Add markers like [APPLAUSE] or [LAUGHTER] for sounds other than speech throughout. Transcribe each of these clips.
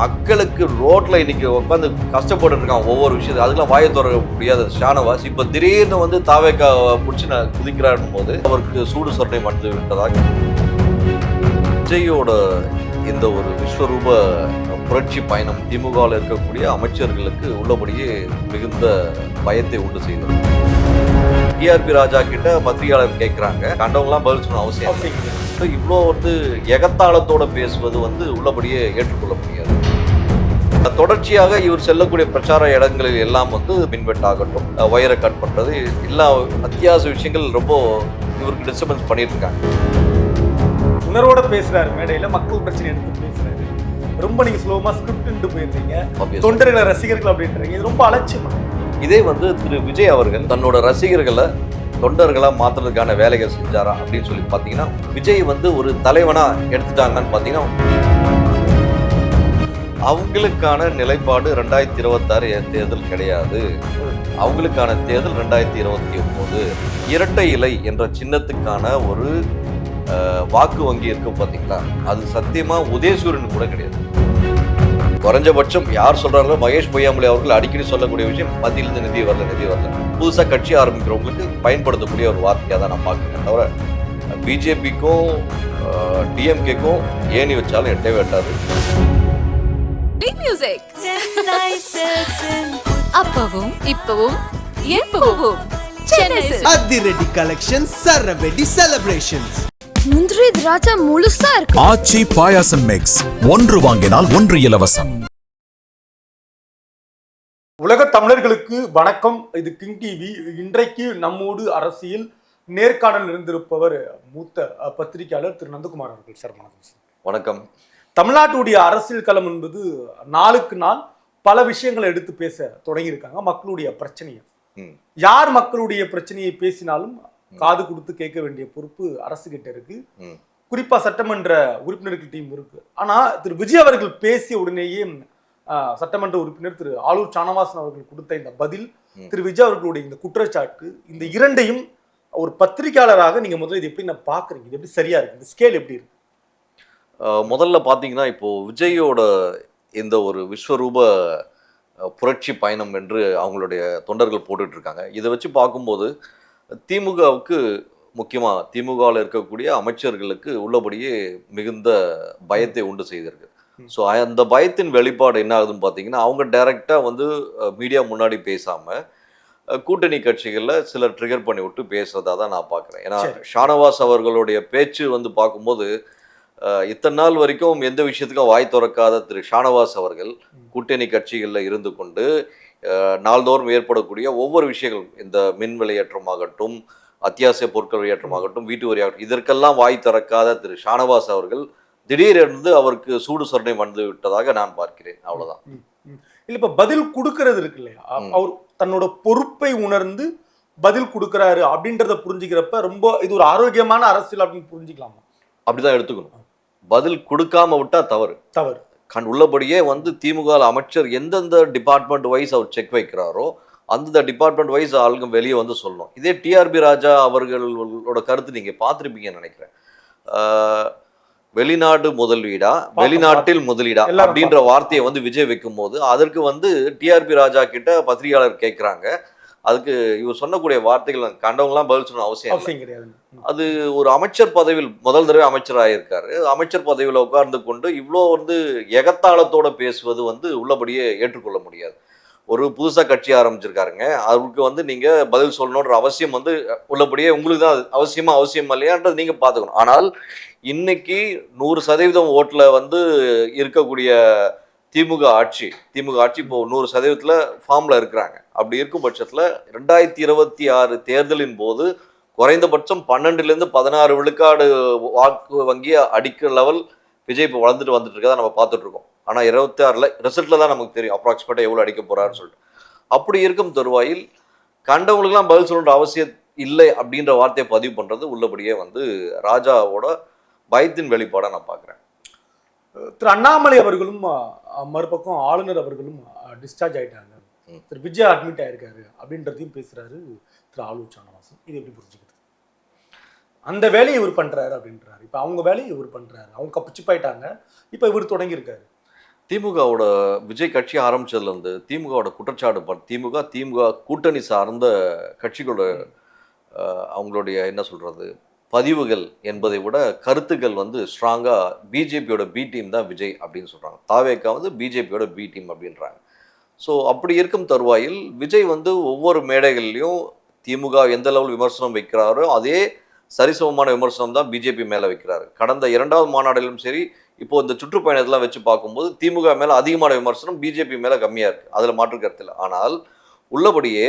மக்களுக்கு ரோட்ல இன்னைக்கு உட்காந்து கஷ்டப்பட்டு இருக்கான் ஒவ்வொரு விஷயத்துக்கு அதுக்கெல்லாம் வாயை திறக்க முடியாத. ஷானவாஸ் இப்ப திடீர்னு வந்து தாவேக்கா பிடிச்சி நான் குதிக்கிறான் போது அவருக்கு சூடு சொரணை வந்து விட்டதாக விஜயோட இந்த ஒரு விஸ்வரூப புரட்சி பயணம் திமுகவில் இருக்கக்கூடிய அமைச்சர்களுக்கு உள்ளபடியே மிகுந்த பயத்தை உண்டு செய்தது. டிஆர்பி ராஜா கிட்ட பத்திரிகையாளர் கேட்குறாங்க கண்டவங்களாம் பதில் சொன்ன அவசியம் இவ்வளோ வந்து எகத்தாளத்தோட பேசுவது வந்து உள்ளபடியே ஏற்றுக்கொள்ள முடியாது. தொடர்ச்சியாக இவர் செல்லக்கூடிய பிரச்சார இடங்களில் எல்லாம் வந்து மின்வெட்டாகட்டும் ஒயரை கட் பண்ணுறது எல்லா அத்தியாவசிய விஷயங்கள் ரொம்ப இவருக்கு டிஸ்டர்பன்ஸ் பண்ணிட்டு இருக்காங்க உணர்வோட பேசுறாரு மேடையில. மக்கள் பிரச்சனை எடுத்து பேசுறாரு. ரொம்ப நீங்க ஸ்லோமா ஸ்கிரிப்ட் போயிருந்தீங்க. தொண்டர்களை ரசிகர்கள் அப்படின்றீங்க. இது ரொம்ப அலட்சியமா. இதே வந்து திரு விஜய் அவர்கள் தன்னோட ரசிகர்களை தொண்டர்களா மாத்துறதுக்கான வேலைகள் செஞ்சாரா அப்படின்னு சொல்லி பார்த்தீங்கன்னா விஜய் வந்து ஒரு தலைவனா எடுத்துட்டாங்கன்னு பார்த்தீங்கன்னா அவங்களுக்கான நிலைப்பாடு ரெண்டாயிரத்தி இருபத்தாறு தேர்தல் கிடையாது. அவங்களுக்கான தேர்தல் ரெண்டாயிரத்தி இருபத்தி ஒம்போது இரட்டை இலை என்ற சின்னத்துக்கான ஒரு வாக்கு வங்கி இருக்கும் பார்த்தீங்களா அது சத்தியமா உதயசூரன் கூட கிடையாது. குறைஞ்சபட்சம் யார் சொல்றாங்களோ மகேஷ் பொய்யாமலை அவர்கள் அடிக்கடி சொல்லக்கூடிய விஷயம் மத்தியிலிருந்து நிதி வரல நிதி வரல. புதுசாக கட்சி ஆரம்பிக்கிறவங்களுக்கு பயன்படுத்தக்கூடிய ஒரு வார்த்தையாக தான் நான் பார்க்குறேன் தவிர பிஜேபிக்கும் டிஎம்கேக்கும் ஏணி வச்சாலும் எட்டவே எட்டாது. Music. அப்பவும் இப்பவும் எப்பவும். அதிரடி கலெக்ஷன் சரவெடி செலிப்ரேஷன்ஸ் முந்திரி திராட்சை முழுசா இருக்கு. ஆச்சி பாயாசம் மிக்ஸ் ஒன்று வாங்கினால் ஒன்று இலவசம். உலக தமிழர்களுக்கு வணக்கம். இது கிங் டிவி இன்றைக்கு நம்மோடு அரசியல் நேர்காணல் இருந்திருப்பவர் மூத்த பத்திரிகையாளர் திரு நந்தகுமார் அவர்கள். சார் வணக்கம். சார் வணக்கம். தமிழ்நாட்டுடைய அரசியல் களம் என்பது நாளுக்கு நாள் பல விஷயங்களை எடுத்து பேச தொடங்கியிருக்காங்க. மக்களுடைய பிரச்சனையை. யார் மக்களுடைய பிரச்சனையை பேசினாலும் காது கொடுத்து கேட்க வேண்டிய பொறுப்பு அரசு கிட்ட இருக்கு. குறிப்பா சட்டமன்ற உறுப்பினர்கள் டீம் இருக்கு. ஆனா திரு. விஜய் அவர்கள் பேசிய உடனேயே சட்டமன்ற உறுப்பினர் திரு. ஆலூர் சானவாசன் அவர்கள் கொடுத்த இந்த பதில். திரு. விஜய் அவர்களுடைய இந்த குற்றச்சாட்டு இந்த இரண்டையும் ஒரு பத்திரிகையாளராக நீங்க முதல்ல இது எப்படி நான் பாக்குறீங்க இது எப்படி சரியா இருக்கு? இந்த ஸ்கேல் எப்படி இருக்கு? முதல்ல பார்த்தீங்கன்னா இப்போ விஜயோட இந்த ஒரு விஸ்வரூப புரட்சி பயணம் என்று அவங்களுடைய தொண்டர்கள் போட்டுட்டு இருக்காங்க இதை வச்சு பார்க்கும்போது திமுகவுக்கு முக்கியமாக திமுகவில் இருக்கக்கூடிய அமைச்சர்களுக்கு உள்ளபடியே மிகுந்த பயத்தை உண்டு செய்திருக்கு. ஸோ அந்த பயத்தின் வெளிப்பாடு என்ன ஆகுதுன்னு பார்த்தீங்கன்னா அவங்க டைரெக்டாக வந்து மீடியா முன்னாடி பேசாமல் கூட்டணி கட்சிகளில் சிலர் ட்ரிகர் பண்ணி விட்டு பேசுறதா தான் நான் பார்க்குறேன் ஏன்னா. ஷானவாஸ் அவர்களுடைய பேச்சு வந்து பார்க்கும்போது இத்தனை நாள் வரைக்கும் எந்த விஷயத்துக்கும் வாய் திறக்காத திரு ஷானவாஸ் அவர்கள் கூட்டணி கட்சிகளில் இருந்து கொண்டு நாள்தோறும் ஏற்படக்கூடிய ஒவ்வொரு விஷயங்களும் இந்த மின் விலையேற்றமாகட்டும் அத்தியாவசிய பொருட்கள் விலையேற்றமாகட்டும் வீட்டு வரியாகட்டும் இதற்கெல்லாம் வாய் திறக்காத திரு ஷானவாஸ் அவர்கள் திடீரென்று அவருக்கு சூடு சொரணை வந்து விட்டதாக நான் பார்க்கிறேன். அவ்வளவுதான். இல்ல இப்ப பதில் கொடுக்கறது இருக்கு இல்லையா. அவர் தன்னோட பொறுப்பை உணர்ந்து பதில் கொடுக்கறாரு அப்படின்றத புரிஞ்சுக்கிறப்ப ரொம்ப இது ஒரு ஆரோக்கியமான அரசியல் அப்படின்னு புரிஞ்சுக்கலாமா? அப்படிதான் எடுத்துக்கணும். பதில் கொடுக்காம விட்டா தவறு. தவறு. கண் உள்ளபடியே வந்து திமுக அமைச்சர் எந்தெந்த டிபார்ட்மெண்ட் வைஸ் அவர் செக் வைக்கிறாரோ அந்தந்த டிபார்ட்மெண்ட் வைஸ் ஆளுங்க வெளியே வந்து சொல்லணும். இதே டிஆர்பி ராஜா அவர்களோட கருத்து நீங்க பார்த்துருப்பீங்கன்னு நினைக்கிறேன். வெளிநாடு முதலீடா வெளிநாட்டில் முதலீடா அப்படின்ற வார்த்தையை வந்து விஜய் வைக்கும்போது அதற்கு வந்து டிஆர்பி ராஜா கிட்ட பத்திரிகையாளர் கேட்குறாங்க அதுக்கு இவர் சொல்லக்கூடிய வார்த்தைகள் கண்டவங்களாம் பதில் சொன்ன அவசியம். அவசியம் கிடையாது. அது ஒரு அமைச்சர் பதவியில் முதல் தடவை அமைச்சராக இருக்காரு அமைச்சர் பதவியில் உட்கார்ந்து கொண்டு இவ்வளோ வந்து எகத்தாளத்தோட பேசுவது வந்து உள்ளபடியே ஏற்றுக்கொள்ள முடியாது. ஒரு புதுசாக கட்சி ஆரம்பிச்சிருக்காருங்க. அவருக்கு வந்து நீங்கள் பதில் சொல்லணுன்ற அவசியம் வந்து உள்ளபடியே உங்களுக்கு தான் அவசியமா அவசியம் இல்லையான்றது நீங்கள் பார்த்துக்கணும். ஆனால் இன்னைக்கு நூறு சதவீதம் ஓட்டில் வந்து இருக்கக்கூடிய திமுக ஆட்சி திமுக ஆட்சி இப்போ நூறு சதவீதத்தில் ஃபார்மில் இருக்கிறாங்க. அப்படி இருக்கும் பட்சத்தில் ரெண்டாயிரத்தி இருபத்தி ஆறு தேர்தலின் போது குறைந்தபட்சம் பன்னெண்டுலேருந்து பதினாறு விழுக்காடு வாக்கு வங்கியை அடிக்கிற லெவல் விஜய் இப்போ வளர்ந்துட்டு வந்துட்டு இருக்கதா நம்ம பார்த்துட்டு இருக்கோம். ஆனால் இருபத்தி ஆறில் ரிசல்ட்டில் தான் நமக்கு தெரியும். அப்ராக்சிமேட்டாக எவ்வளோ அடிக்க போகிறாருன்னு சொல்லிட்டு. அப்படி இருக்கும் தருவாயில் கண்டவங்களுக்குலாம் பதில் சொல்லணுன்ற அவசியம் இல்லை அப்படின்ற வார்த்தையை பதிவு பண்ணுறது உள்ளபடியே வந்து ராஜாவோட பயத்தின் வெளிப்பாடாக நான் பார்க்குறேன். திரு அண்ணாமலை அவர்களும் மறுபக்கம் ஆளுநர் அவர்களும் டிஸ்சார்ஜ் ஆயிட்டாங்க. திரு விஜயா அட்மிட் ஆயிருக்காரு அப்படின்றதையும் பேசுறாரு திரு ஆலூர் சானவாசன். இது எப்படி புரிஞ்சுக்கிறது? அந்த வேலையை இவர் பண்றாரு அப்படின்றாரு. இப்ப அவங்க வேலையை இவர் பண்றாரு. அவங்க கப்பிச்சு போயிட்டாங்க இப்ப இவர் தொடங்கியிருக்காரு. திமுகவோட விஜய் கட்சி ஆரம்பிச்சதுலேருந்து திமுகவோட குற்றச்சாட்டு திமுக திமுக கூட்டணி சார்ந்த கட்சிகளோட அவங்களுடைய என்ன சொல்றது பதிவுகள் என்பதை விட கருத்துக்கள் வந்து ஸ்ட்ராங்காக பிஜேபியோட பி டீம் தான் விஜய் அப்படின்னு சொல்கிறாங்க தாவேக்கா வந்து பிஜேபியோட பி டீம் அப்படின்றாங்க. ஸோ அப்படி இருக்கும் தருவாயில் விஜய் வந்து ஒவ்வொரு மேடைகள்லையும் திமுக எந்த லெவல் விமர்சனம் வைக்கிறாரோ அதே சரிசமமான விமர்சனம் தான் பிஜேபி மேலே வைக்கிறாரு. கடந்த இரண்டாவது மாநாட்டிலும் சரி இப்போ இந்த சுற்றுப்பயணத்தெல்லாம் வச்சு பார்க்கும்போது திமுக மேலே அதிகமான விமர்சனம் பிஜேபி மேலே கம்மியாக இருக்குது அதில் மாற்று கருத்து இல்லை. ஆனால் உள்ளபடியே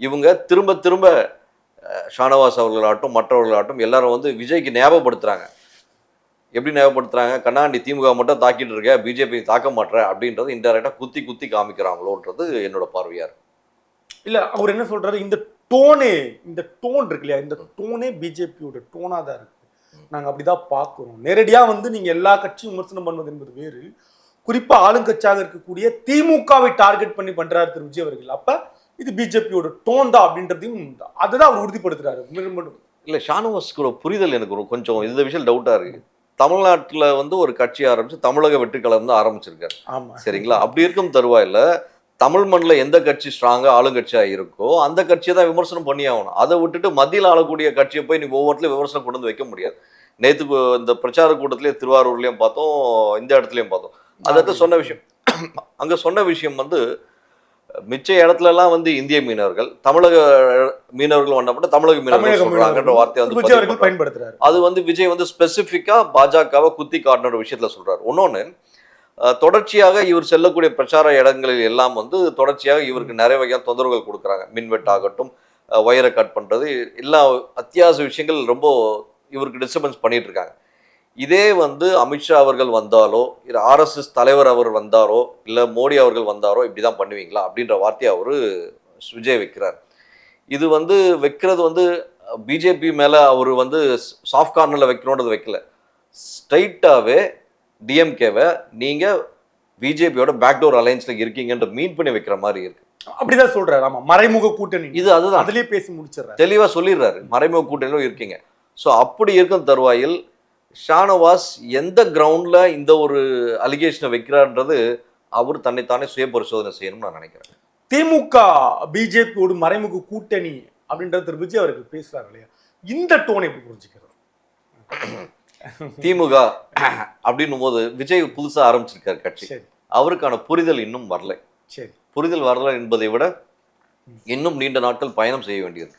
இவங்க திரும்ப திரும்ப ஷானவாஸ் அவர்களாகட்டும் மற்றவர்களாகட்டும் எல்லாரும் வந்து விஜய்க்கு ஞாபகப்படுத்துகிறாங்க எப்படி ஞாபகப்படுத்துறாங்க கண்ணாண்டி திமுக மட்டும் தாக்கிட்டு இருக்க பிஜேபி தாக்க மாட்ற அப்படின்றது இன்டெரக்டாக குத்தி குத்தி காமிக்கிறாங்களோன்றது என்னோட பார்வையா இருக்கு. இல்ல அவர் என்ன சொல்றாரு? இந்த டோனே இந்த டோன் இருக்கு இல்லையா? இந்த டோனே பிஜேபியோட டோனா தான் இருக்கு. நாங்க அப்படிதான் பார்க்கிறோம். நேரடியா வந்து நீங்க எல்லா கட்சியும் விமர்சனம் பண்ணுவது என்பது வேறு. குறிப்பா ஆளுங்கட்சியாக இருக்கக்கூடிய திமுகவை டார்கெட் பண்ணி பண்றாரு திரு விஜய் அவர்கள். அப்ப இது பிஜேபியோட டோன் தான் அப்படின்றதையும் அதுதான் அவர் உறுதிப்படுத்துறாரு. மீண்டும் மீண்டும். இல்ல ஷானவாஸ்கோட புரிதல் எனக்கு கொஞ்சம் இந்த விஷயம் டவுட்டா இருக்கு. தமிழ்நாட்டுல வந்து ஒரு கட்சி ஆரம்பிச்சு தமிழக வெற்றிக்கழகம் தான் ஆரம்பிச்சிருக்காரு. சரிங்களா? அப்படி இருக்கும் தருவாயில தமிழ் மண்ணில் எந்த கட்சி ஸ்ட்ராங்கா ஆளுங்கட்சியா இருக்கோ அந்த கட்சியை தான் விமர்சனம் பண்ணி ஆகணும். அதை விட்டுட்டு மத்தியில் ஆளக்கூடிய கட்சியை போய் நீ ஒவ்வொருத்தலையும் விமர்சனம் கொண்டு வந்து வைக்க முடியாது. கு- இந்த பிரச்சார கூட்டத்திலேயே திருவாரூர்லயும் பார்த்தோம் இந்த இடத்துலயும் பார்த்தோம். அதற்கு சொன்ன விஷயம் அங்க சொன்ன விஷயம் வந்து மிச்ச இடத்துல எல்லாம் வந்து இந்திய மீனவர்கள் தமிழக மீனவர்கள் வந்தப்பட்ட தமிழக மீனவர்கள் சொல்றாங்கன்ற வார்த்தையை வந்து. பயன்படுத்துறாரு. அது வந்து விஜய் வந்து ஸ்பெசிஃபிக்கா பாஜகவை குத்தி காட்டின விஷயத்துல சொல்றாரு. இன்னொன்னு தொடர்ச்சியாக இவர் செல்லக்கூடிய பிரச்சார இடங்களில் எல்லாம் வந்து தொடர்ச்சியாக இவருக்கு நிறைய வகையான தொந்தரவுகள் கொடுக்குறாங்க. மின்வெட்டாகட்டும் வயரை கட் பண்றது எல்லா அத்தியாவசிய விஷயங்கள் ரொம்ப இவருக்கு டிஸ்டர்பன்ஸ் பண்ணிட்டு இருக்காங்க. இதே வந்து அமித்ஷா அவர்கள் வந்தாலோ இல்லை ஆர்எஸ்எஸ் தலைவர் அவர் வந்தாரோ இல்லை மோடி அவர்கள் வந்தாரோ இப்படி தான் பண்ணுவீங்களா அப்படின்ற வார்த்தையை அவர் விஜய் வைக்கிறார். இது வந்து வைக்கிறது வந்து பிஜேபி மேலே அவர் வந்து சாஃப்ட் கார்னரில் வைக்கணுன்றது வைக்கல. ஸ்ட்ரைட்டாகவே டிஎம்கேவை நீங்கள் பிஜேபியோட பேக்டோர் அலைன்ஸில் இருக்கீங்கன்ற மீன் பண்ணி வைக்கிற மாதிரி இருக்கு. அப்படிதான் சொல்றாரு. ஆமா மறைமுக கூட்டணி. இது அதுதான். அதுலயே பேசி முடிச்சிடுறாரு. தெளிவாக சொல்லிடுறாரு. மறைமுக கூட்டணியிலும் இருக்கீங்க. ஸோ அப்படி இருக்கும் தருவாயில் ஷானவாஸ் எந்த கிரவுண்டில் இந்த ஒரு அலிகேஷனை வைக்கிறான்றது அவர் தன்னைத்தானே சுய பரிசோதனை செய்யணும்னு நான் நினைக்கிறேன். திமுக பிஜேபியோடு மறைமுக கூட்டணி அப்படின்றது திரு விஜய் அவர்கள் பேசுறாரு இல்லையா? இந்த டோனை எப்படி புரிஞ்சுக்கிறது? திமுக அப்படின்னும் போது விஜய் புதுசாக ஆரம்பிச்சிருக்காரு கட்சி. அவருக்கான புரிதல் இன்னும் வரல. சரி. புரிதல் வரல என்பதை விட இன்னும் நீண்ட நாட்கள் பயணம் செய்ய வேண்டியது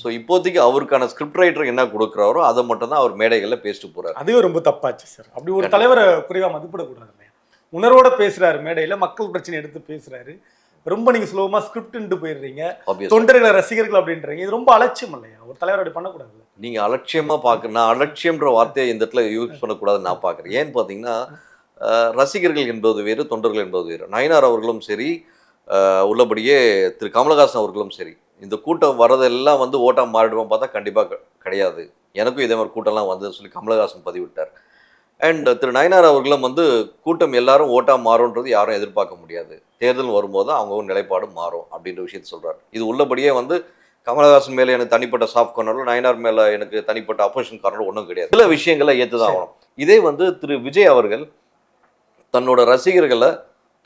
ஸோ இப்போதைக்கு அவருக்கான ஸ்கிரிப்ட் ரைட்டர் என்ன கொடுக்குறாரோ அதை மட்டும் தான் அவர் மேடைகளில் பேசிட்டு போறாரு. அதுவே ரொம்ப தப்பாச்சு சார் அப்படி ஒரு தலைவரை குறைவா மதிப்பிடக்கூடாது உணர்வோட பேசுறாரு மேடையில மக்கள் பிரச்சனை எடுத்து பேசுறாரு. ரொம்ப நீங்க சுலபமா ஸ்கிரிப்ட் போயிடுறீங்க. தொண்டர்களை ரசிகர்கள் அப்படின்றீங்க. இது ரொம்ப அலட்சியம் இல்லையா? ஒரு தலைவர் அப்படி பண்ணக்கூடாது. நீங்க அலட்சியமா பார்க்க நான் அலட்சியம்ன்ற வார்த்தையை இந்த இடத்துல யூஸ் [LAUGHS] பண்ணக்கூடாதுன்னு நான் பார்க்குறேன் ஏன்னு பார்த்தீங்கன்னா ரசிகர்கள் என்பது வேறு தொண்டர்கள் என்பது வேறு. நயனார் அவர்களும் சரி உள்ளபடியே திரு. கமலஹாசன் அவர்களும் சரி. இந்த கூட்டம் வரதெல்லாம் வந்து ஓட்டா மாறிடுவோம் பார்த்தா கண்டிப்பாக கிடையாது. எனக்கும் இதே மாதிரி கூட்டம்லாம் வந்து சொல்லி கமலஹாசன் பதிவிட்டார். அண்ட் திரு நயனார் அவர்களும் வந்து கூட்டம் எல்லாரும் ஓட்டா மாறும்ன்றது யாரும் எதிர்பார்க்க முடியாது. தேர்தல் வரும்போது அவங்க நிலைப்பாடு மாறும் அப்படின்ற விஷயத்தை சொல்றாரு. இது உள்ளபடியே வந்து கமலஹாசன் மேலே எனக்கு தனிப்பட்ட சாஃப்ட் கார்னரோ நயனார் மேலே எனக்கு தனிப்பட்ட அப்போசிஷன் கார்னரோ ஒன்றும் கிடையாது. சில விஷயங்களை ஏற்றுதான் ஆகணும். இதே வந்து திரு விஜய் அவர்கள் தன்னோட ரசிகர்களை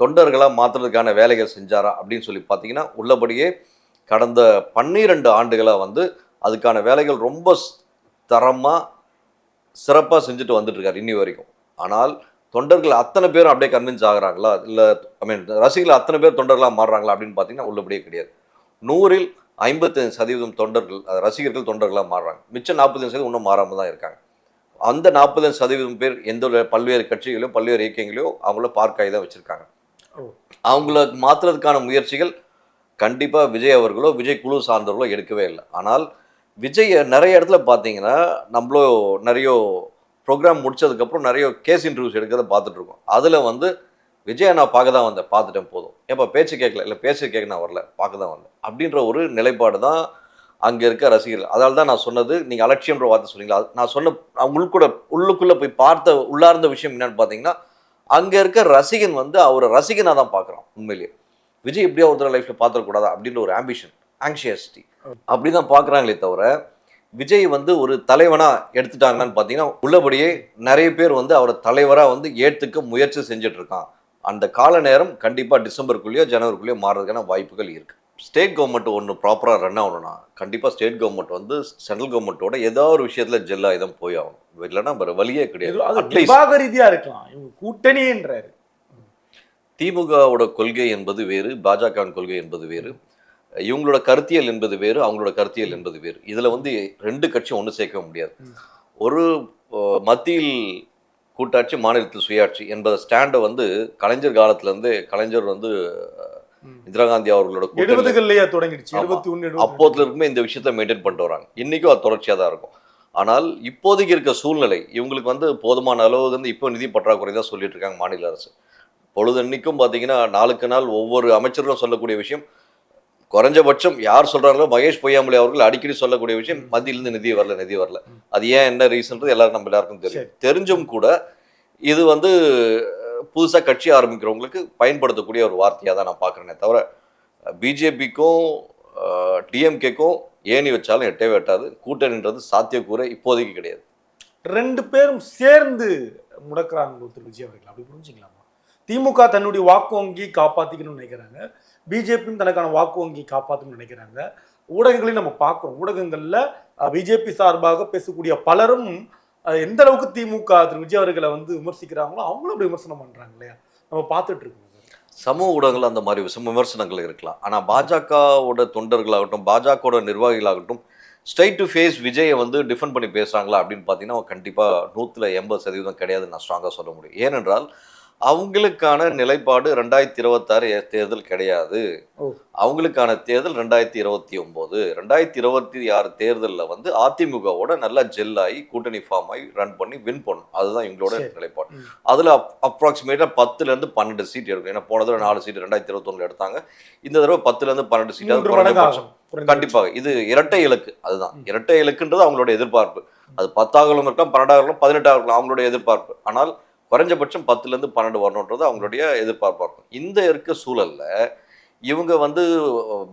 தொண்டர்களாக மாற்றுறதுக்கான வேலைகள் செஞ்சாரா அப்படின்னு சொல்லி பார்த்தீங்கன்னா உள்ளபடியே கடந்த பன்னிரெண்டு ஆண்டுகளாக வந்து அதுக்கான வேலைகள் ரொம்ப தரமாக சிறப்பாக செஞ்சுட்டு வந்துட்டு இருக்காரு இன்னி வரைக்கும். ஆனால் தொண்டர்கள் அத்தனை பேரும் அப்படியே கன்வின்ஸ் ஆகுறாங்களா? இல்லை ஐ மீன் ரசிகர்கள் அத்தனை பேர் தொண்டர்களாக மாறுறாங்களா அப்படின்னு பார்த்தீங்கன்னா உள்ளபடியே கிடையாது. நூறில் ஐம்பத்தஞ்சு சதவீதம் தொண்டர்கள் ரசிகர்கள் தொண்டர்களாக மாறுறாங்க. மிச்சம் நாற்பத்தஞ்சு சதவீதம் இன்னும் மாறாமல் தான் இருக்காங்க. அந்த நாற்பத்தஞ்சு சதவீதம் பேர் எந்த பல்வேறு கட்சிகளையும் பல்வேறு இயக்கங்களையும் அவங்கள பார்க்காய் தான் வச்சுருக்காங்க. அவங்கள மாற்றுறதுக்கான முயற்சிகள் கண்டிப்பாக விஜய் அவர்களோ விஜய் குழு சார்ந்தவர்களோ எடுக்கவே இல்லை. ஆனால் விஜயை நிறைய இடத்துல பார்த்தீங்கன்னா நம்மளோ நிறைய ப்ரோக்ராம் முடிச்சதுக்கப்புறம் நிறைய கேஸ் இன்டர்வியூஸ் எடுக்கிறத பார்த்துட்ருக்கோம் அதில் வந்து விஜயை நான் பார்க்க தான் வந்தேன். பார்த்துட்டேன் போதும். ஏப்பா பேச்சு கேட்கல? இல்லை பேச்சு கேட்க நான் வரல. பார்க்க தான் வந்தேன். அப்படின்ற ஒரு நிலைப்பாடு தான் அங்கே இருக்க ரசிகர்கள். அதால் தான் நான் சொன்னது நீங்கள் அலட்சியம்ன்ற வார்த்தை சொன்னீங்களா? அது நான் சொன்ன நான் உள்கூட உள்ளுக்குள்ளே போய் பார்த்த உள்ளார்ந்த விஷயம் என்னன்னு பார்த்தீங்கன்னா அங்கே இருக்க ரசிகன் வந்து அவரை ரசிகனாக தான் பார்க்குறான் உண்மையிலேயே. விஜய் எப்படியா ஒருத்தர் லைஃப்பில் பார்த்துடக்கூடாதா அப்படின்ற ஒரு ஆம்பிஷன் ஆங்ஷியஸ்டி அப்படி தான் பார்க்குறாங்களே தவிர விஜய் வந்து ஒரு தலைவனாக எடுத்துட்டாங்கன்னு பார்த்தீங்கன்னா உள்ளபடியே நிறைய பேர் வந்து அவரை தலைவராக வந்து ஏற்றுக்க முயற்சி செஞ்சுட்டு இருக்கான். அந்த கால நேரம் கண்டிப்பாக டிசம்பருக்குள்ளேயோ ஜனவரிக்குள்ளேயோ மாறுறதுக்கான வாய்ப்புகள் இருக்குது ஸ்டேட் கவர்மெண்ட் ஒன்று ப்ராப்பராக ரன் ஆகணும்னா கண்டிப்பாக ஸ்டேட் கவர்மெண்ட் வந்து சென்ட்ரல் கவர்மெண்ட்டோட ஏதோ ஒரு விஷயத்தில் ஜெல்லாகி தான் போய் ஆகணும். இல்லைன்னா வேற வழியே கிடையாது. இது- அது அட்லீஸ்ட் நிர்வாக ரீதியா இருக்கலாம். இவங்க கூட்டணின்றாரு. திமுகவோட கொள்கை என்பது வேறு பாஜகவின் கொள்கை என்பது வேறு இவங்களோட கருத்தியல் என்பது வேறு அவங்களோட கருத்தியல் என்பது வேறு. இதுல வந்து ரெண்டு கட்சியும் ஒன்று சேர்க்க முடியாது. ஒரு மத்தியில் கூட்டாட்சி மாநிலத்தில் சுயாட்சி என்பத ஸ்டாண்டை வந்து கலைஞர் காலத்துல இருந்து கலைஞர் வந்து இந்திரா காந்தி அவர்களோட எழுபதுகள்லயே தொடங்கிடுச்சு. எழுபத்தி ஒண்ணு அப்போதுல இருக்குமே இந்த விஷயத்த மெயின்டைன் பண்ணிட்டு வராங்க. இன்னைக்கும் அது தொடர்ச்சியாக தான் இருக்கும். ஆனால் இப்போதைக்கு இருக்க சூழ்நிலை இவங்களுக்கு வந்து போதுமான அளவு வந்து இப்போ நிதி பற்றாக்குறை தான் சொல்லிட்டு இருக்காங்க மாநில அரசு. பொழுதன்னைக்கும் பார்த்தீங்கன்னா நாளுக்கு நாள் ஒவ்வொரு அமைச்சர்களும் சொல்லக்கூடிய விஷயம் குறைஞ்சபட்சம் யார் சொல்றாங்களோ மகேஷ் பொய்யாமொழி அவர்கள் அடிக்கடி சொல்லக்கூடிய விஷயம் மத்தியிலிருந்து நிதி வரல நிதி வரல. அது ஏன் என்ன ரீசன்றது எல்லாரும் நம்ம எல்லாருக்கும் தெரியும். தெரிஞ்சும் கூட இது வந்து அஹ், புதுசா கட்சி ஆரம்பிக்கிறவங்களுக்கு பயன்படுத்தக்கூடிய ஒரு வார்த்தையா தான் நான் பார்க்குறேனே தவிர பிஜேபிக்கும் டிஎம்கேக்கும் ஏணி வச்சாலும் எட்டே வெட்டாது கூட்டணின்றது சாத்தியக்கூற இப்போதைக்கு கிடையாது. ரெண்டு பேரும் சேர்ந்து முடக்குறாங்க திரு விஜய் அவர்கள். அப்படி புரிஞ்சுக்கலாமா திமுக தன்னுடைய வாக்கு வங்கி காப்பாற்றிக்கணும்னு நினைக்கிறாங்க. பிஜேபியும் தனக்கான வாக்கு வங்கி காப்பாற்றணும்னு நினைக்கிறாங்க. ஊடகங்களையும் நம்ம பார்க்குறோம். ஊடகங்களில் பிஜேபி சார்பாக பேசக்கூடிய பலரும் எந்த அளவுக்கு திமுக திரு. விஜய் அவர்களை வந்து விமர்சிக்கிறாங்களோ அவங்களும் அப்படி விமர்சனம் பண்ணுறாங்க இல்லையா? நம்ம பார்த்துட்டு இருக்கோம். சமூக ஊடகங்கள் அந்த மாதிரி விச- விமர்சனங்கள் இருக்கலாம். ஆனால் பாஜகவோட தொண்டர்களாகட்டும் பாஜகவோட நிர்வாகிகளாகட்டும் ஸ்ட்ரைட் டு ஃபேஸ் விஜயை வந்து டிஃபெண்ட் பண்ணி பேசுகிறாங்களா அப்படின்னு பார்த்தீங்கன்னா கண்டிப்பாக நூற்றில் எண்பது சதவீதம் கிடையாதுன்னு நான் ஸ்ட்ராங்காக சொல்ல முடியும். ஏனென்றால் அவங்களுக்கான நிலைப்பாடு ரெண்டாயிரத்தி இருபத்தாறு தேர்தல் கிடையாது. அவங்களுக்கான தேர்தல் ரெண்டாயிரத்தி இருபத்தி ஒம்பது. ரெண்டாயிரத்தி இருபத்தி ஆறு தேர்தலில் வந்து அதிமுகவோட நல்லா ஜெல் ஆகி கூட்டணி ஃபார்ம் ஆகி ரன் பண்ணி வின் பண்ணும். அதுதான் இவங்களோட சரி. நிலைப்பாடு. அதில் அப்ராக்சிமேட்டாக பத்துலேருந்து பன்னெண்டு சீட் எடுக்கும். ஏன்னா போன தடவை நாலு சீட் ரெண்டாயிரத்தி இருபத்தொன்னுல எடுத்தாங்க. இந்த தடவை பத்துலேருந்து பன்னெண்டு சீட். கண்டிப்பாக. இது இரட்டை இலக்கு. அதுதான். இரட்டை இலக்குன்றது அவங்களோட எதிர்பார்ப்பு. அது பத்தாகலும் இருக்கலாம் பன்னெண்டாகலும் பதினெட்டாக இருக்கலாம் அவங்களுடைய எதிர்பார்ப்பு. ஆனால் குறைஞ்சபட்சம் பத்துலேருந்து பன்னெண்டு வரணுன்றது அவங்களுடைய எதிர்பார்ப்பாக இருக்கும் இந்த இருக்க சூழல்ல இவங்க வந்து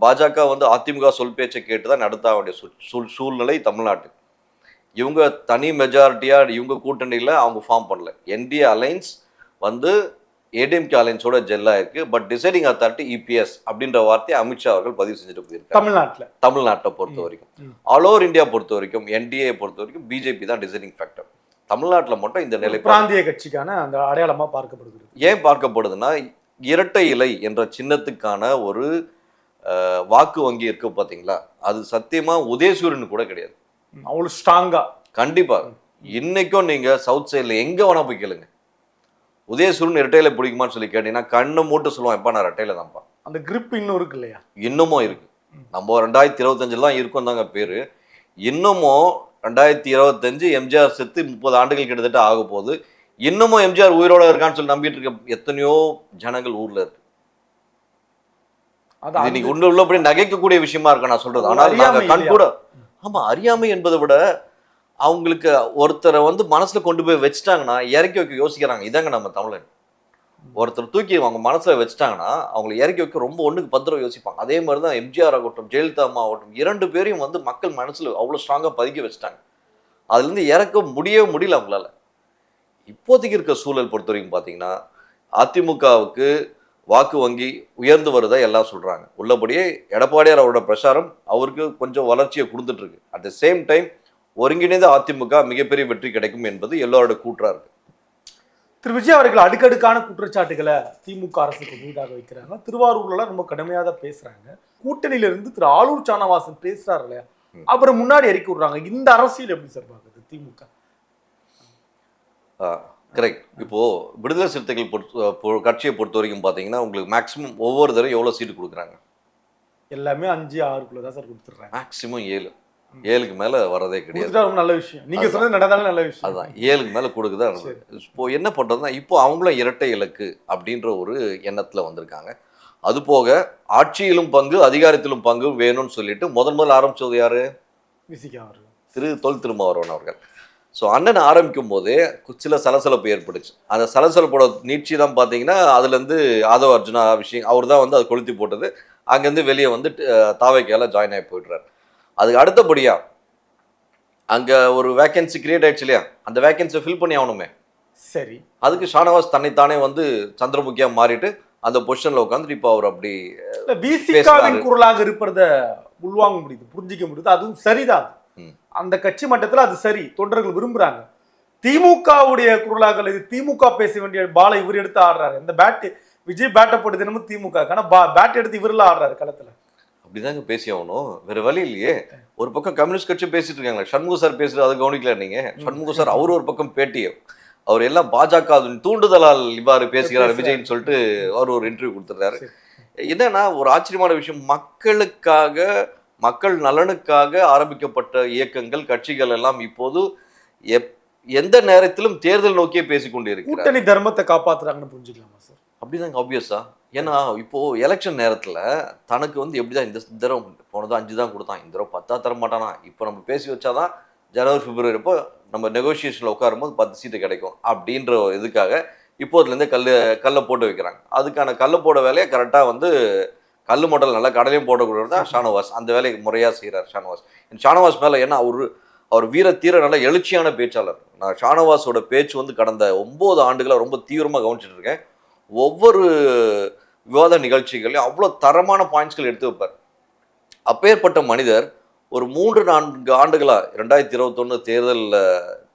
பாஜக வந்து அதிமுக சொல் பேச்சை கேட்டு தான் நடத்த வேண்டிய சூழ் சூழ்நிலை தமிழ்நாட்டுக்கு இவங்க தனி மெஜாரிட்டியாக இவங்க கூட்டணியில் அவங்க ஃபார்ம் பண்ணல. என்டிஏ அலைன்ஸ் வந்து ஏடிஎம்கே அலைன்ஸோட ஜெல்லாக இருக்கு பட் டிசைடிங் அத்தாரிட்டி இபிஎஸ் அப்படின்ற வார்த்தையை அமித்ஷா அவர்கள் பதிவு செஞ்சுட்டு போயிருக்காங்க தமிழ்நாட்டுல. தமிழ்நாட்டை பொறுத்த வரைக்கும். ஆல் ஓவர் இந்தியா பொறுத்த வரைக்கும் என்டிஏ பொறுத்த வரைக்கும் பிஜேபி தான் டிசைடிங் ஃபேக்டர் தமிழ்நாட்டில் மட்டும் இந்த நிலைப்பாடு பிராந்திய கட்சிக்கான அந்த அடையாளமா பார்க்கப்படுகிறது. ஏன் பார்க்கப்படுதுன்னா இரட்டை இலை என்ற சின்னத்துக்கான ஒரு வாக்கு வங்கி இருக்கு பாத்தீங்களா? அது சத்தியமா உதயசூரியன் கூட கிடையாது. ம், அவ்வளவு ஸ்ட்ராங்கா கண்டிப்பா. இன்னைக்கும் நீங்க சவுத் சைடுல எங்க வேணா போய் கேளுங்க. உதயசூரியன் இரட்டையில பிடிக்குமான்னு சொல்லி கேட்டீங்கன்னா கண்ணை மூட்டு சொல்லுவான் எப்பா நான் இரட்டையில தான்ப்பா அந்த grip இன்னும் இருக்கு இல்லையா? இன்னமும் இருக்கு. நம்ம ரெண்டாயிரத்தி இருபத்தஞ்சில் தான் இருக்கோம் தாங்க பேரு. இன்னமும் ரெண்டாயிரத்தி இருபத்தஞ்சு எம்ஜிஆர் செத்து முப்பது ஆண்டுகள் கிட்டத்தட்ட ஆக போகுது இன்னமும் எம்ஜிஆர் உயிரோட இருக்கான்னு சொல்லி நம்பிட்டு இருக்க எத்தனையோ ஜனங்கள் ஊர்ல இருக்கு. இன்னைக்கு உள்ள உள்ளபடி நகைக்கக்கூடிய விஷயமா இருக்கு நான் சொல்றது. ஆனால் நாங்க அறியாமை கண்? கூட ஆமா அறியாமை என்பதை விட அவங்களுக்கு ஒருத்தரை வந்து மனசுல கொண்டு போய் வச்சுட்டாங்கன்னா இறக்கி வைக்க யோசிக்கிறாங்க. இதாங்க நம்ம தமிழன். ஒருத்தர் தூக்கி அவங்க மனசில் வச்சுட்டாங்கன்னா அவங்களை இறக்கி வைக்க ரொம்ப ஒன்றுக்கு பத்து ரூபா யோசிப்பாங்க. அதே மாதிரி தான் எம்ஜிஆர் ஆகட்டும் ஜெயலலிதா அம்மா ஆகட்டும் இரண்டு பேரையும் வந்து மக்கள் மனசில் அவ்வளோ ஸ்ட்ராங்காக பதுக்கி வச்சுட்டாங்க. அதுலேருந்து இறக்க முடியவே முடியல அவங்களால. இப்போதைக்கு இருக்க சூழல் பொறுத்த வரைக்கும் பார்த்தீங்கன்னா அதிமுகவுக்கு வாக்கு வங்கி உயர்ந்து வருதா எல்லாம் சொல்கிறாங்க உள்ளபடியே எடப்பாடியார் அவரோட பிரச்சாரம் அவருக்கு கொஞ்சம் வளர்ச்சியை கொடுத்துட்ருக்கு அட் த சேம் டைம் ஒருங்கிணைந்த அதிமுக மிகப்பெரிய வெற்றி கிடைக்கும் என்பது எல்லோரோட கூற்றாக இருக்குது திரு விஜய் அவர்கள் அடுக்கடுக்கான குற்றச்சாட்டுகளை திமுக அரசுக்கு மீதாக வைக்கிறாங்க. திருவாரூர்ல ரொம்ப கடுமையா தான் பேசுறாங்க. கூட்டணியில இருந்து திரு ஆளூர் சானவாசன் பேசுறாரு இல்லையா? அப்புறம் முன்னாடி இறக்கி விடுறாங்க. இந்த அரசியல் எப்படி சார் பாக்குது திமுக? கரெக்ட் இப்போ விடுதலை சிறுத்தைகள் பொறுத்த கட்சியை பொறுத்த வரைக்கும் பார்த்தீங்கன்னா உங்களுக்கு மேக்ஸிமம் ஒவ்வொரு தடவை எவ்வளோ சீட்டு கொடுக்குறாங்க? எல்லாமே அஞ்சு ஆறுக்குள்ள தான் சார் கொடுத்துட்றாங்க. மேக்ஸிமம் ஏழு. ஏழுக்கு மேலே வரதே கிடையாது. நல்ல விஷயம். நீங்க சொன்னது நடந்தாலும் நல்ல விஷயம். அதுதான். ஏழுக்கு மேலே கொடுக்குதா இப்போ என்ன பண்ணுறதுனா இப்போ அவங்களும் இரட்டை இலக்கு அப்படின்ற ஒரு எண்ணத்தில் வந்திருக்காங்க. அது போக ஆட்சியிலும் பங்கு அதிகாரத்திலும் பங்கு வேணும்னு சொல்லிட்டு முதன் முதல்ல ஆரம்பிச்சது யாரு? திரு தொல் திருமாவளவன் அவர்கள். ஸோ அண்ணன் ஆரம்பிக்கும் போதே சில சலசலப்பு ஏற்பட்டுச்சு. அந்த சலசலப்போட நீட்சி தான் பார்த்தீங்கன்னா அதுலேருந்து ஆதவ அர்ஜுனா விஷயம் அவர் தான் வந்து அதை கொளுத்தி போட்டது. அங்கேருந்து வெளியே வந்து தாவைக்கால ஜாயின் ஆகி போயிடுறாரு. அதுக்கு அடுத்தபடியாக அங்கே ஒரு வேகன்சி கிரியேட் ஆயிடுச்சு இல்லையா? அந்த வேகன்சியை ஃபில் பண்ணி ஆகணுமே. சரி. அதுக்கு ஷானவாஸ் தன்னைத்தானே வந்து சந்திரமுகியா மாறிட்டு அந்த பொசிஷன்ல உட்காந்துட்டு இப்போ அவர் அப்படி விசிகாவின். குரலாக இருப்பத உள்வாங்க முடியுது புரிஞ்சிக்க முடியுது. அதுவும் சரிதான். அந்த கட்சி மட்டத்துல அது சரி தொண்டர்கள் விரும்புறாங்க. திமுகவுடைய குரலாக இது திமுக பேச வேண்டிய பாலை இவர் எடுத்து ஆடுறாரு. இந்த பேட் விஜய் பேட்டை போட்டு தினமும் திமுக ஆனா பேட் எடுத்து இவர்ல ஆடுறாரு களத்துல. அப்படிதாங்க பேசி ஆகணும். வேற வழி இல்லையே. ஒரு பக்கம் கம்யூனிஸ்ட் கட்சி பேசிட்டு இருக்காங்க சண்முக சார் பேசுறது அதை கவனிக்கல நீங்க? சண்முக சார். அவர் ஒரு பக்கம் பேட்டி அவர் எல்லாம் பாஜக தூண்டுதலால் இவ்வாறு பேசுகிறார் விஜய்னு சொல்லிட்டு அவர் ஒரு இன்டர்வியூ கொடுத்துருக்காரு என்னன்னா ஒரு ஆச்சரியமான விஷயம். மக்களுக்காக மக்கள் நலனுக்காக ஆரம்பிக்கப்பட்ட இயக்கங்கள் கட்சிகள் எல்லாம் இப்போது எப் எந்த நேரத்திலும் தேர்தல் நோக்கியே பேசிக்கொண்டு இருக்கிறார் கூட்டணி தர்மத்தை காப்பாத்துறாங்கன்னு புரிஞ்சுக்கலாமா சார்? அப்படிதாங்க ஆப்வியஸா ஏன்னா இப்போ எலெக்ஷன் நேரத்துல தனக்கு வந்து எப்படிதான் இந்த தரம் போனதும் அஞ்சு தான் கொடுத்தான். இந்த தடவை பத்தா தர மாட்டானா? இப்போ நம்ம பேசி வச்சாதான் ஜனவரி பிப்ரவரி அப்போ நம்ம நெகோசியேஷனில் உட்காரும்போது பத்து சீட்டு கிடைக்கும் அப்படின்ற இதுக்காக இப்போதுலேருந்தே கல் கல்லை போட்டு வைக்கிறாங்க. அதுக்கான கல்லை போட வேலையை கரெக்டாக வந்து கல் மாடல் நல்லா கடலையும் போடக்கூடியவர் தான் ஷானவாஸ். அந்த வேலையை முறையாக செய்கிறார் ஷானவாஸ். ஷானவாஸ் மேலே ஏன்னா அவர் அவர் வீர தீர நல்ல எழுச்சியான பேச்சாளர். நான் ஷானவாஸோட பேச்சு வந்து கடந்த ஒம்பது ஆண்டுகளாக ரொம்ப தீவிரமாக கவனிச்சிட்டு இருக்கேன். ஒவ்வொரு விவாத நிகழ்ச்சிகளையும் அவ்வளோ தரமான பாயிண்ட்ஸ்கள் எடுத்து வைப்பார். அப்பேற்பட்ட மனிதர் ஒரு மூன்று நான்கு ஆண்டுகளாக ரெண்டாயிரத்தி இருபத்தொன்று தேர்தலில்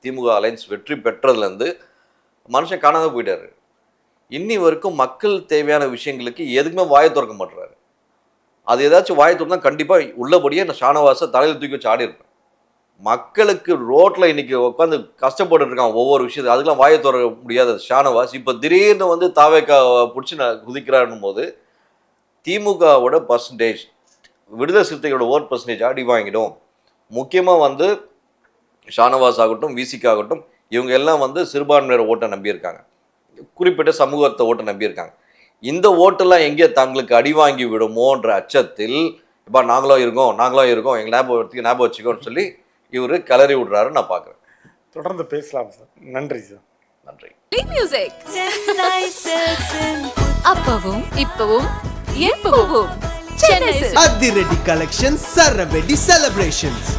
திமுக அலைன்ஸ் வெற்றி பெற்றதுலேருந்து மனுஷன் காணாத போயிட்டார். இன்னி வரைக்கும் மக்கள் தேவையான விஷயங்களுக்கு எதுக்குமே வாயை திறக்க மாட்டுறாரு அது ஏதாச்சும் வாயை திறந்தால் கண்டிப்பாக உள்ளபடியே நான் ஷானவாசை தலையில் தூக்கி வச்சு ஆடி இருப்பேன் மக்களுக்கு ரோட்டில் இன்னைக்கு உட்காந்து கஷ்டப்பட்டு இருக்கான் ஒவ்வொரு விஷயத்தையும். அதுக்கெல்லாம் வாயை தொடர முடியாத ஷானவாஸ். இப்போ திடீர்னு வந்து தாவேக்கா பிடிச்சி நான் குதிக்கிறாருன்னும் போது திமுகவோட பர்சன்டேஜ் விடுதலை சிறுத்தைகளோட ஓட் பர்சன்டேஜ் அடி வாங்கிடும். முக்கியமாக வந்து ஷானவாஸ் ஆகட்டும் விசிக் ஆகட்டும் இவங்க எல்லாம் வந்து சிறுபான்மையினர் ஓட்டை நம்பியிருக்காங்க. குறிப்பிட்ட சமூகத்தை ஓட்டை நம்பியிருக்காங்க. இந்த ஓட்டெல்லாம் எங்கே தங்களுக்கு அடி வாங்கி விடுமோன்ற அச்சத்தில் இப்போ நாங்களும் இருக்கோம் நாங்களும் இருக்கோம் எங்கள் ஞாபகத்துக்கு ஞாபகம் வச்சுக்கோன்னு சொல்லி இவர் கிளறி விடுறாரு நான் பார்க்குறேன். தொடர்ந்து பேசலாம் சார். நன்றி சார். நன்றி. மியூசிக் அப்பவும் இப்பவும் எப்பவும். அதிரடி கலெக்ஷன் சரவெடி செலிப்ரேஷன்ஸ்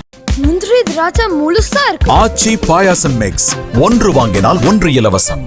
முந்திரி திராட்சை முழுசா இருக்கு. ஆச்சி பாயாசம் மிக்ஸ் ஒன்று வாங்கினால் ஒன்று இலவசம்.